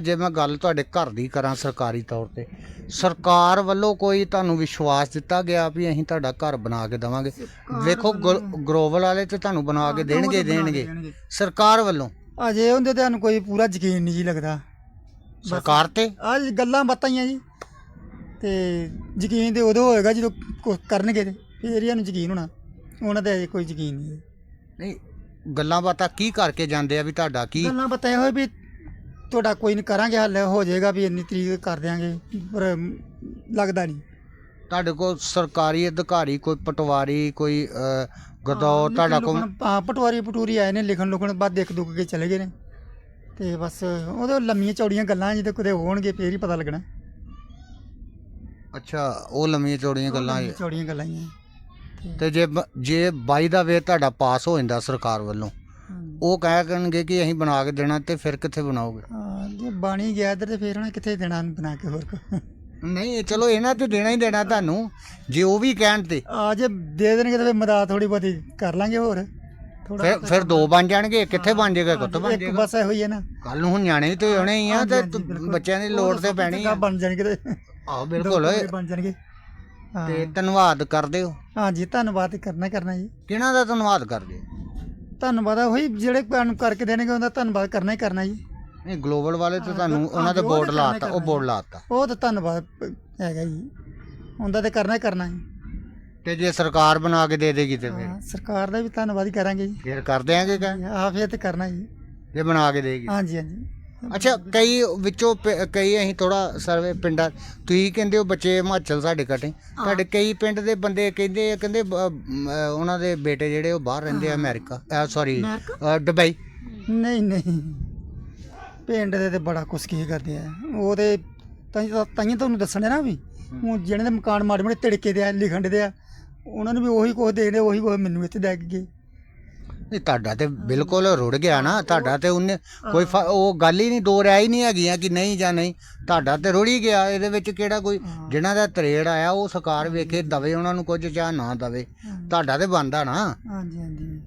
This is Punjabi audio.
ਜੇ ਮੈਂ ਗੱਲ ਤੁਹਾਡੇ ਘਰ ਦੀ ਕਰਾਂ ਸਰਕਾਰੀ ਤੌਰ ਤੇ ਸਰਕਾਰ ਵੱਲੋਂ ਕੋਈ ਤੁਹਾਨੂੰ ਵਿਸ਼ਵਾਸ ਦਿੱਤਾ ਗਿਆ ਵੀ ਅਸੀਂ ਤੁਹਾਡਾ ਘਰ ਬਣਾ ਕੇ ਦੇਵਾਂਗੇ? ਵੇਖੋ ਗਲ- ਗਲੋਬਲ ਵਾਲੇ ਤੇ ਤੁਹਾਨੂੰ ਬਣਾ ਕੇ ਦੇਣਗੇ ਦੇਣਗੇ। ਸਰਕਾਰ ਵੱਲੋਂ? ਅਜੇ ਉਹਦੇ ਤੇ ਸਾਨੂੰ ਕੋਈ ਪੂਰਾ ਯਕੀਨ ਨਹੀਂ ਜੀ ਲੱਗਦਾ। ਸਰਕਾਰ ਤੇ? ਆ ਗੱਲਾਂ ਬਾਤਾਂ ਹੀ ਆ ਜੀ। ਤੇ ਯਕੀਨ ਤੇ ਉਦੋਂ ਹੋਏਗਾ ਜਦੋਂ ਕੁਛ ਕਰਨਗੇ ਤੇ ਫੇਰ ਸਾਨੂੰ ਯਕੀਨ ਹੋਣਾ। ਉਹਨਾਂ ਤੇ ਅਜੇ ਕੋਈ ਯਕੀਨ ਨਹੀਂ ਨਹੀਂ ਗੱਲਾਂ ਬਾਤਾਂ ਕੀ ਕਰਕੇ ਜਾਂਦੇ ਆ ਵੀ ਤੁਹਾਡਾ ਕੀ? ਗੱਲਾਂ ਬਾਤਾਂ ਇਹੋ ਵੀ ਤੁਹਾਡਾ ਕੋਈ ਨਹੀਂ ਕਰਾਂਗੇ ਹੱਲ ਹੋ ਜਾਏਗਾ ਵੀ ਇੰਨੀ ਤਰੀਕ ਕਰ ਦਿਆਂਗੇ ਪਰ ਲੱਗਦਾ ਨਹੀਂ ਤੁਹਾਡੇ ਕੋਲ ਸਰਕਾਰੀ ਅਧਿਕਾਰੀ ਕੋਈ ਪਟਵਾਰੀ ਕੋਈ ਗਦੌਰ ਤੁਹਾਡਾ ਕੋਲ ਹਾਂ ਪਟਵਾਰੀ ਪਟੂਰੀ ਆਏ ਨੇ ਲਿਖਣ ਲੁਖਣ ਬਾਅਦ ਦੇਖ ਦੁੱਖ ਕੇ ਚਲੇ ਗਏ ਨੇ। ਤੇ ਬਸ ਉਹਦੇ ਲੰਮੀਆਂ ਚੌੜੀਆਂ ਗੱਲਾਂ ਜਦੋਂ ਕਿਤੇ ਹੋਣਗੇ ਫੇਰ ਹੀ ਪਤਾ ਲੱਗਣਾ। ਅੱਛਾ ਉਹ ਲੰਮੀਆਂ ਚੌੜੀਆਂ ਗੱਲਾਂ। ਚੌੜੀਆਂ ਗੱਲਾਂ ਹੀ ਤੇ ਜੇ ਜੇ ਬਾਈ ਦਾ ਵੇ ਤੁਹਾਡਾ ਪਾਸ ਹੋ ਜਾਂਦਾ ਸਰਕਾਰ ਵੱਲੋਂ ਉਹ ਕਹਿ ਕਰਨਗੇ ਕਿ ਅਸੀਂ ਬਣਾ ਕੇ ਦੇਣਾ ਤੇ ਫਿਰ ਕਿੱਥੇ ਬਣਾਓਗੇ? ਹਾਂ ਜੇ ਬਾਣੀ ਗਿਆ ਇੱਧਰ ਤੇ ਫੇਰ ਉਹਨੇ ਕਿੱਥੇ ਦੇਣਾ ਬਣਾ ਕੇ ਹੋਰ ਕੋ ਨਹੀਂ ਚਲੋ ਇਹਨਾਂ ਤੇ ਦੇਣਾ ਹੀ ਦੇਣਾ ਤੁਹਾਨੂੰ ਜੇ ਉਹ ਵੀ ਕਹਿਣ ਤੇ। ਆ ਜੇ ਦੇ ਦੇਣਗੇ ਤਾਂ ਫੇਰ ਮਦਦ ਥੋੜੀ ਬਹੁਤੀ ਕਰ ਲਾਂਗੇ ਹੋਰ। ਫਿਰ ਫਿਰ ਦੋ ਬਣ ਜਾਣਗੇ ਕਿੱਥੇ ਬਣ ਜਾਏਗਾ ਕੁੱਤ ਬਣ ਇੱਕ ਜਾਏਗਾ। ਬਸ ਇਹੋ ਹੀ ਹੈ ਨਾ। ਕੱਲ ਨੂੰ ਹੁਣ ਨਿਆਣੇ ਵੀ ਤੇ ਹੋਣੇ ਹੀ ਆ ਤੇ। ਬੱਚਿਆਂ ਦੀ ਲੋੜ ਤੇ ਪੈਣੀ ਆ। ਬਣ ਜਾਣਗੇ ਤੇ। ਆਹੋ ਬਿਲਕੁਲ। ਬਣ ਜਾਣਗੇ। ਤੇ ਧੰਨਵਾਦ ਕਰਦੇ ਹੋ। ਹਾਂਜੀ ਧੰਨਵਾਦ ਕਰਨਾ ਕਰਨਾ ਜੀ। ਕਿਹਨਾਂ ਦਾ ਧੰਨਵਾਦ ਕਰਦੇ ਹੋ? ਧੰਨਵਾਦ ਆ ਉਹੀ ਜਿਹੜੇ ਸਾਨੂੰ ਕਰਕੇ ਦੇਣਗੇ ਉਹਦਾ ਧੰਨਵਾਦ ਕਰਨਾ ਹੀ ਕਰਨਾ ਜੀ। ਨਹੀਂ ਗਲੋਬਲ ਵਾਲੇ ਤੇ ਤੁਹਾਨੂੰ ਹਾਂ, ਉਹਨਾਂ ਦੇ ਬੋਰਡ ਹੀ ਲਾਤਾ ਉਹ ਬੋਰਡ ਲਾਤਾ। ਉਹ ਤਾਂ ਧੰਨਵਾਦ ਹੈਗਾ ਜੀ। ਉਹਦਾ ਤੇ ਕਰਨਾ ਹੀ ਕਰਨਾ ਜੀ। ਤੇ ਜੇ ਸਰਕਾਰ ਬਣਾ ਕੇ ਦੇ ਦੇਗੀ ਤੇ ਫਿਰ? ਹਾਂ, ਸਰਕਾਰ ਦਾ ਵੀ ਧੰਨਵਾਦ ਹੀ ਕਰਾਂਗੇ ਜੀ। ਫਿਰ ਕਰ ਦਿਆਂਗੇ ਕਾ? ਆ ਫੇਰ ਤੇ ਕਰਨਾ ਜੀ। ਜੇ ਬਣਾ ਕੇ ਦੇਗੀ। ਹਾਂਜੀ ਹਾਂਜੀ। ਅੱਛਾ ਕਈ ਵਿੱਚੋਂ ਪ- ਕਈ ਅਸੀਂ ਥੋੜਾ ਸਰਵੇ ਪਿੰਡਾਂ ਤੁਸੀਂ ਕਹਿੰਦੇ ਹੋ ਬੱਚੇ ਹਿਮਾਚਲ ਸਾਡੇ ਕਟੇ ਤੁਹਾਡੇ ਕਈ ਪਿੰਡ ਦੇ ਬੰਦੇ ਕਹਿੰਦੇ ਆ ਕਹਿੰਦੇ ਬ- ਮ, ਉਹਨਾਂ ਦੇ ਬੇਟੇ ਜਿਹੜੇ ਉਹ ਬਾਹਰ ਰਹਿੰਦੇ ਆ ਅਮਰੀਕਾ ਸੌਰੀ ਦੁਬਈ। ਨਹੀਂ ਨਹੀਂ। ਪਿੰਡ ਦੇ ਤੇ ਬੜਾ ਕੁਛ ਕੀ ਕਰਦੇ ਆ। ਉਹ ਤੇ ਤਾਈਂ ਤਾਈਂ ਤੁਹਾਨੂੰ ਦੱਸਣ ਨਾ ਵੀ ਹੁਣ ਜਿਹੜੇ ਦੇ ਮਕਾਨ ਮਾੜੇ ਮਾੜੇ ਤਿੜਕੇ ਦੇ ਆ ਲਿਖਣ ਦੇ ਆ ਉਹਨਾਂ ਨੂੰ ਵੀ ਉਹੀ ਕੁਛ ਦੇਣੇ ਉਹੀ ਕੁਛ ਮੈਨੂੰ ਇੱਥੇ ਦੇ ਕੇ ਗਏ। ਨਹੀਂ ਤੁਹਾਡਾ ਤੇ ਬਿਲਕੁਲ ਰੁੜ ਗਿਆ ਨਾ ਤੁਹਾਡਾ ਤੇ ਉਹਨੇ ਕੋਈ ਫ- ਉਹ ਗੱਲ ਹੀ ਨਹੀਂ ਦੋ ਰਾਇ ਹੀ ਨਹੀਂ ਹੈਗੀਆਂ ਕਿ ਨਹੀਂ ਜਾਂ ਨਹੀਂ। ਤੁਹਾਡਾ ਤੇ ਰੁੜ ਹੀ ਗਿਆ ਇਹਦੇ ਵਿੱਚ ਕਿਹੜਾ ਕੋਈ ਜਿਨ੍ਹਾਂ ਦਾ ਤਰੇੜ ਆਇਆ ਉਹ ਸਰਕਾਰ ਵੇਖੇ ਦਵੇ ਉਹਨਾਂ ਨੂੰ ਕੁਝ ਜਾਂ ਨਾ ਦਵੇ। ਤੁਹਾਡਾ ਤੇ ਬੰਦਾ ਨਾ। ਹਾਂਜੀ ਹਾਂਜੀ।